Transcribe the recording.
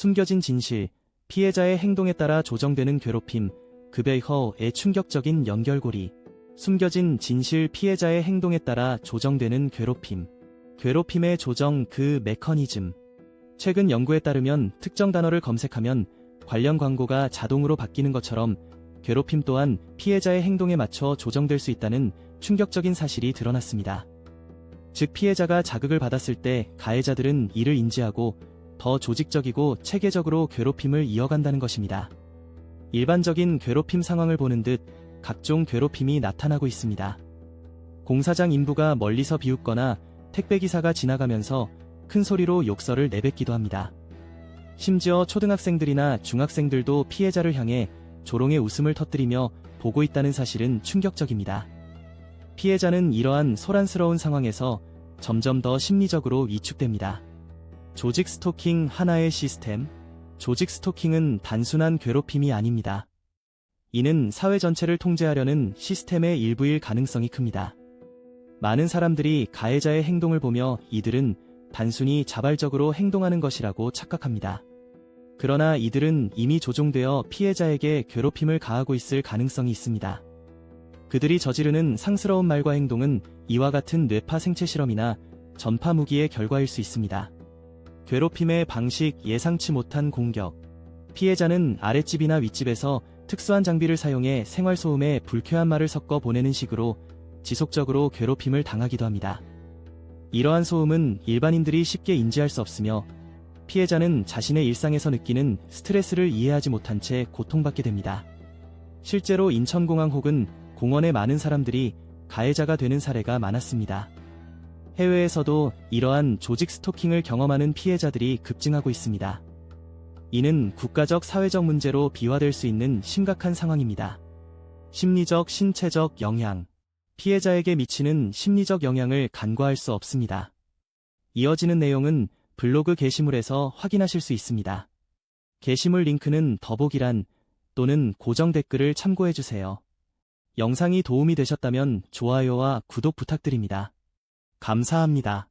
숨겨진 진실, 피해자의 행동에 따라 조정되는 괴롭힘, 급여허의 충격적인 연결고리, 숨겨진 진실 피해자의 행동에 따라 조정되는 괴롭힘, 괴롭힘의 조정 그 메커니즘. 최근 연구에 따르면 특정 단어를 검색하면 관련 광고가 자동으로 바뀌는 것처럼 괴롭힘 또한 피해자의 행동에 맞춰 조정될 수 있다는 충격적인 사실이 드러났습니다. 즉 피해자가 자극을 받았을 때 가해자들은 이를 인지하고 더 조직적이고 체계적으로 괴롭힘을 이어간다는 것입니다. 일반적인 괴롭힘 상황을 보는 듯 각종 괴롭힘이 나타나고 있습니다. 공사장 인부가 멀리서 비웃거나 택배기사가 지나가면서 큰 소리로 욕설을 내뱉기도 합니다. 심지어 초등학생들이나 중학생들도 피해자를 향해 조롱의 웃음을 터뜨리며 보고 있다는 사실은 충격적입니다. 피해자는 이러한 소란스러운 상황에서 점점 더 심리적으로 위축됩니다. 조직 스토킹 하나의 시스템, 조직 스토킹은 단순한 괴롭힘이 아닙니다. 이는 사회 전체를 통제하려는 시스템의 일부일 가능성이 큽니다. 많은 사람들이 가해자의 행동을 보며 이들은 단순히 자발적으로 행동하는 것이라고 착각합니다. 그러나 이들은 이미 조종되어 피해자에게 괴롭힘을 가하고 있을 가능성이 있습니다. 그들이 저지르는 상스러운 말과 행동은 이와 같은 뇌파 생체 실험이나 전파 무기의 결과일 수 있습니다. 괴롭힘의 방식 예상치 못한 공격. 피해자는 아랫집이나 윗집에서 특수한 장비를 사용해 생활소음에 불쾌한 말을 섞어 보내는 식으로 지속적으로 괴롭힘을 당하기도 합니다. 이러한 소음은 일반인들이 쉽게 인지할 수 없으며 피해자는 자신의 일상에서 느끼는 스트레스를 이해하지 못한 채 고통받게 됩니다. 실제로 인천공항 혹은 공원에 많은 사람들이 가해자가 되는 사례가 많았습니다. 해외에서도 이러한 조직 스토킹을 경험하는 피해자들이 급증하고 있습니다. 이는 국가적 사회적 문제로 비화될 수 있는 심각한 상황입니다. 심리적, 신체적 영향. 피해자에게 미치는 심리적 영향을 간과할 수 없습니다. 이어지는 내용은 블로그 게시물에서 확인하실 수 있습니다. 게시물 링크는 더보기란 또는 고정 댓글을 참고해주세요. 영상이 도움이 되셨다면 좋아요와 구독 부탁드립니다. 감사합니다.